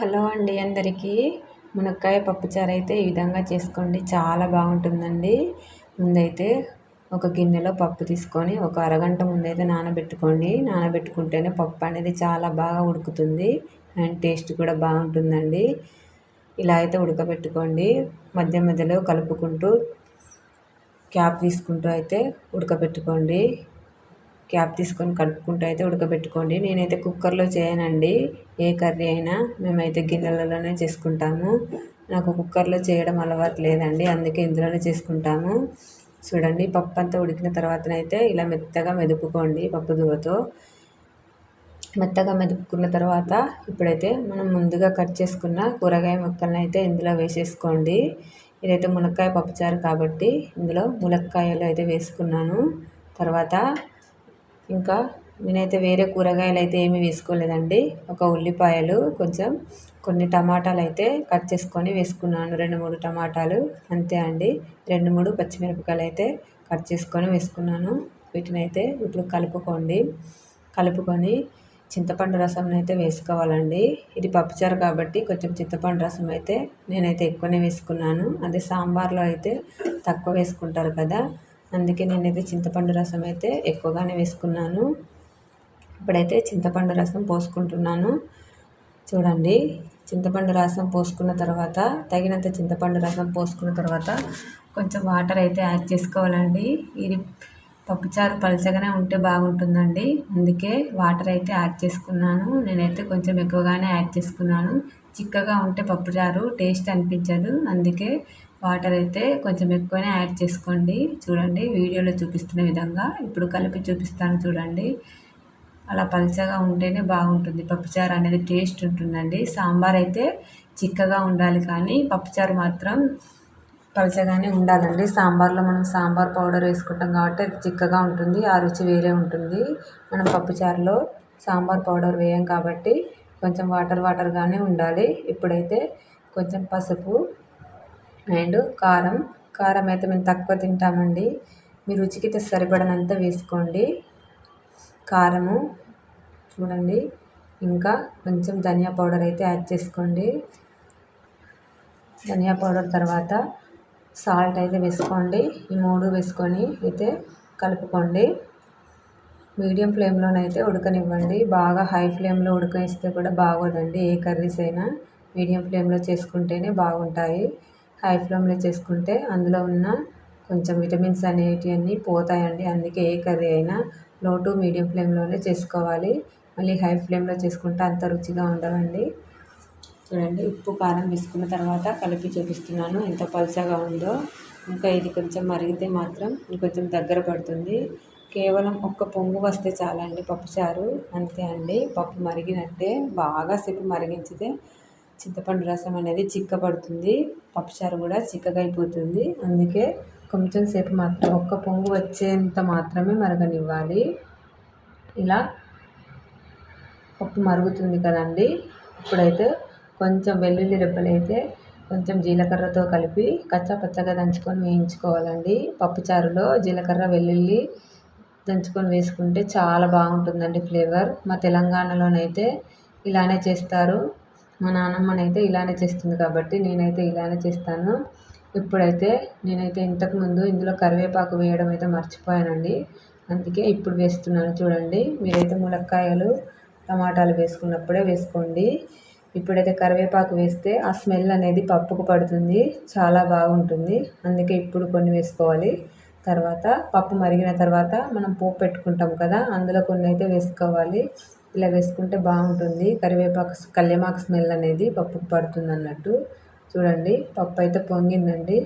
Hello అండి అందరికీ. మునక్కాయ పప్పుచారు అయితే ఈ విధంగా చేసుకోండి. చాలా బాగుంటుందండి. ముందైతే ఒక గిన్నెలో పప్పు తీసుకొని ఒక అరగంట ముందైతే నానబెట్టుకోండి. నానబెట్టుకుంటేనే పప్పు అనేది చాలా బాగా ఉడుకుతుంది అండ్ టేస్ట్ కూడా బాగుంటుందండి. ఇలా అయితే ఉడకబెట్టుకోండి. మధ్య మధ్యలో కలుపుకుంటూ క్యాప్ తీసుకుంటూ అయితే ఉడకబెట్టుకోండి. క్యాప్ తీసుకొని కలుపుకుంటూ అయితే ఉడకబెట్టుకోండి. నేనైతే కుక్కర్లో చేయనండి. ఏ కర్రీ అయినా మేమైతే గిన్నెలలోనే చేసుకుంటాము. నాకు కుక్కర్లో చేయడం అలవాటు లేదండి. అందుకే ఇందులోనే చేసుకుంటాము. చూడండి పప్పు అంతా ఉడికిన తర్వాతనైతే ఇలా మెత్తగా మెదుపుకోండి పప్పు దువ్వతో. మెత్తగా మెదుపుకున్న తర్వాత ఇప్పుడైతే మనం ముందుగా కట్ చేసుకున్న కూరగాయ ముక్కలను అయితే ఇందులో వేసేసుకోండి. ఇదైతే మునక్కాయ పప్పుచారు కాబట్టి ఇందులో ములక్కాయలు అయితే వేసుకున్నాను. తర్వాత ఇంకా నేనైతే వేరే కూరగాయలు అయితే ఏమీ వేసుకోలేదండి. ఒక ఉల్లిపాయలు కొంచెం కొన్ని టమాటాలు అయితే కట్ చేసుకొని వేసుకున్నాను. రెండు మూడు టమాటాలు అంతే అండి. రెండు మూడు పచ్చిమిరపకాయలు అయితే కట్ చేసుకొని వేసుకున్నాను. వీటిని అయితే ఇప్పుడు కలుపుకోండి. కలుపుకొని చింతపండు రసం అయితే వేసుకోవాలండి. ఇది పప్పుచారు కాబట్టి కొంచెం చింతపండు రసం అయితే నేనైతే ఎక్కువనే వేసుకున్నాను. అదే సాంబార్లో అయితే తక్కువ వేసుకుంటారు కదా. అందుకే నేనైతే చింతపండు రసం అయితే ఎక్కువగానే వేసుకున్నాను. ఇప్పుడైతే చింతపండు రసం పోసుకుంటున్నాను. చూడండి చింతపండు రసం పోసుకున్న తర్వాత తగినంత చింతపండు రసం పోసుకున్న తర్వాత కొంచెం వాటర్ అయితే యాడ్ చేసుకోవాలండి. ఇది పప్పుచారు పలచగానే ఉంటే బాగుంటుందండి. అందుకే వాటర్ అయితే యాడ్ చేసుకున్నాను. నేనైతే కొంచెం ఎక్కువగానే యాడ్ చేసుకున్నాను. చిక్కగా ఉంటే పప్పుచారు టేస్ట్ అనిపించదు. అందుకే వాటర్ అయితే కొంచెం ఎక్కువనే యాడ్ చేసుకోండి. చూడండి వీడియోలో చూపిస్తున్న విధంగా. ఇప్పుడు కలిపి చూపిస్తాను చూడండి. అలా పల్చగా ఉంటేనే బాగుంటుంది. పప్పుచారు అనేది టేస్ట్ ఉంటుందండి. సాంబార్ అయితే చిక్కగా ఉండాలి కానీ పప్పుచారు మాత్రం పలచగానే ఉండాలండి. సాంబార్లో మనం సాంబార్ పౌడర్ వేసుకుంటాం కాబట్టి అది చిక్కగా ఉంటుంది ఆ రుచి వేరే ఉంటుంది. మనం పప్పుచారులో సాంబార్ పౌడర్ వేయం కాబట్టి కొంచెం వాటర్ వాటర్గానే ఉండాలి. ఇప్పుడైతే కొంచెం పసుపు అండ్ కారం. కారం అయితే మేము తక్కువ తింటామండి. మీ రుచికి సరిపడనంత వేసుకోండి. కారము చూడండి. ఇంకా కొంచెం ధనియా పౌడర్ అయితే యాడ్ చేసుకోండి. ధనియా పౌడర్ తర్వాత సాల్ట్ అయితే వేసుకోండి. ఈ మూడు వేసుకొని అయితే కలుపుకోండి. మీడియం ఫ్లేమ్లోనైతే ఉడకనివ్వండి. బాగా హై ఫ్లేమ్లో ఉడకనిస్తే కూడా బాగోదండి. ఏ కర్రీస్ అయినా మీడియం ఫ్లేమ్లో చేసుకుంటేనే బాగుంటాయి. హై ఫ్లేమ్లో చేసుకుంటే అందులో ఉన్న కొంచెం విటమిన్స్ అనేటివన్నీ పోతాయండి. అందుకే ఏ కర్రీ అయినా లో టు మీడియం ఫ్లేమ్లోనే చేసుకోవాలి. మళ్ళీ హై ఫ్లేమ్లో చేసుకుంటే అంత రుచిగా ఉండవండి. చూడండి ఉప్పు కారం వేసుకున్న తర్వాత కలిపి చూపిస్తున్నాను ఎంత పలుచగా ఉందో. ఇంకా ఇది కొంచెం మరిగితే మాత్రం ఇంకొంచెం దగ్గర పడుతుంది. కేవలం ఒక్క పొంగు వస్తే చాలండి పప్పుచారు. అంతే అండి పప్పు మరిగినట్టే బాగా సేపు మరిగించితే చింతపండు రసం అనేది చిక్కబడుతుంది. పప్పుచారు కూడా చిక్కగా అయిపోతుంది అందుకే కొంచెం సేపు మాత్రం ఒక్క పొంగు వచ్చేంత మాత్రమే మరగనివ్వాలి. ఇలా పప్పు మరుగుతుంది కదండి. ఇప్పుడైతే కొంచెం వెల్లుల్లి రెబ్బలు అయితే కొంచెం జీలకర్రతో కలిపి కచ్చా పచ్చగా దంచుకొని వేయించుకోవాలండి. పప్పుచారులో జీలకర్ర వెల్లుల్లి దంచుకొని వేసుకుంటే చాలా బాగుంటుందండి ఫ్లేవర్. మా తెలంగాణలోనైతే ఇలానే చేస్తారు. మా నాన్నమ్మనైతే ఇలానే చేస్తుంది కాబట్టి నేనైతే ఇలానే చేస్తాను. ఇప్పుడైతే నేనైతే ఇంతకుముందు ఇందులో కరివేపాకు వేయడం అయితే మర్చిపోయానండి. అందుకే ఇప్పుడు వేస్తున్నాను చూడండి. మీరైతే ములక్కాయలు టమాటాలు వేసుకున్నప్పుడే వేసుకోండి. ఇప్పుడైతే కరివేపాకు వేస్తే ఆ స్మెల్ అనేది పప్పుకు పడుతుంది. చాలా బాగుంటుంది. అందుకే ఇప్పుడు కొన్ని వేసుకోవాలి. తర్వాత పప్పు మరిగిన తర్వాత మనం పోపు పెట్టుకుంటాం కదా అందులో కొన్ని అయితే వేసుకోవాలి. ఇలా వేసుకుంటే బాగుంటుంది. కరివేపాకు కల్యమాకు స్మెల్ అనేది పప్పుకు పడుతుంది అన్నట్టు. చూడండి పప్పు అయితే పొంగిందండి.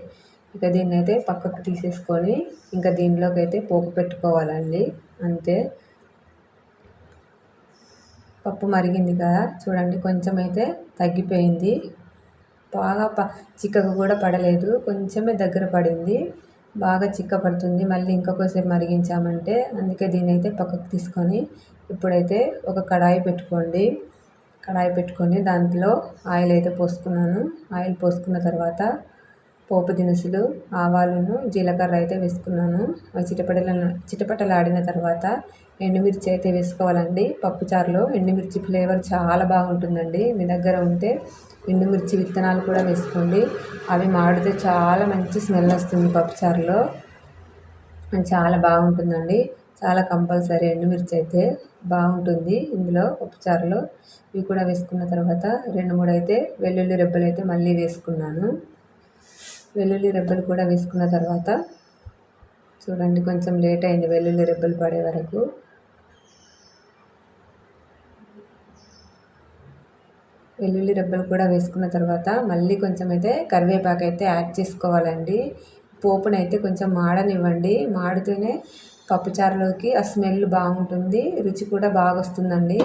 ఇక దీన్ని అయితే పక్కకు తీసేసుకొని ఇంకా దీనిలోకి అయితే పోపు పెట్టుకోవాలండి. అంతే. పప్పు మరిగింది కదా. చూడండి కొంచెం అయితే తగ్గిపోయింది. బాగా ప చిక్కకు కూడా పడలేదు. కొంచెమే దగ్గర పడింది. బాగా చిక్క పడుతుంది మళ్ళీ ఇంకొకసేపు మరిగించామంటే అందుకే దీన్ని అయితే పక్కకు తీసుకొని ఇప్పుడైతే ఒక కడాయి పెట్టుకోండి. కడాయి పెట్టుకొని దాంట్లో ఆయిల్ అయితే పోసుకున్నాను. ఆయిల్ పోసుకున్న తర్వాత పోపు దినుసులు ఆవాలను జీలకర్ర అయితే వేసుకున్నాను. అవి చిటపటల చిటపటలాడిన తర్వాత ఎండుమిర్చి అయితే వేసుకోవాలండి. పప్పుచారులో ఎండుమిర్చి ఫ్లేవర్ చాలా బాగుంటుందండి. మీ దగ్గర ఉంటే ఎండుమిర్చి విత్తనాలు కూడా వేసుకోండి. అవి మాడితే చాలా మంచి స్మెల్ వస్తుంది పప్పుచారులో చాలా బాగుంటుందండి. చాలా కంపల్సరీ ఎండుమిర్చి అయితే. బాగుంటుంది ఇందులో పప్పుచారులో. ఇవి కూడా వేసుకున్న తర్వాత రెండు మూడు అయితే వెల్లుల్లి రెబ్బలు అయితే మళ్ళీ వేసుకున్నాను. వెల్లుల్లి రెబ్బలు కూడా వేసుకున్న తర్వాత చూడండి కొంచెం లేట్ అయింది వెల్లుల్లి రెబ్బలు పడే వరకు. వెల్లుల్లి రెబ్బలు కూడా వేసుకున్న తర్వాత మళ్ళీ కొంచెం అయితే కరివేపాకు అయితే యాడ్ చేసుకోవాలండి. పోపునైతే కొంచెం మాడనివ్వండి. మాడితేనే పప్పుచారులోకి ఆ స్మెల్ బాగుంటుంది. రుచి కూడా బాగా వస్తుందండి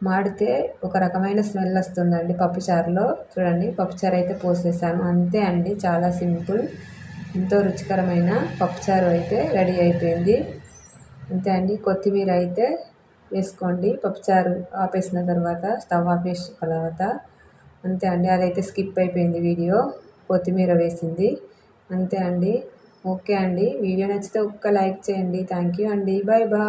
మాడితే ఒక రకమైన స్మెల్ వస్తుందండి పప్పుచారులో. చూడండి పప్పుచారు అయితే పోసేసాను. అంతే అండి చాలా సింపుల్. ఎంతో రుచికరమైన పప్పుచారు అయితే రెడీ అయిపోయింది. అంతే అండి కొత్తిమీర అయితే వేసుకోండి. పప్పుచారు ఆపేసిన తర్వాత స్టవ్ ఆపేసిన తర్వాత. అంతే అండి అదైతే స్కిప్ అయిపోయింది వీడియో. కొత్తిమీర వేసింది. అంతే అండి. ఓకే అండి. వీడియో నచ్చితే ఒక్క లైక్ చేయండి. థ్యాంక్ యూ అండి. Bye bye.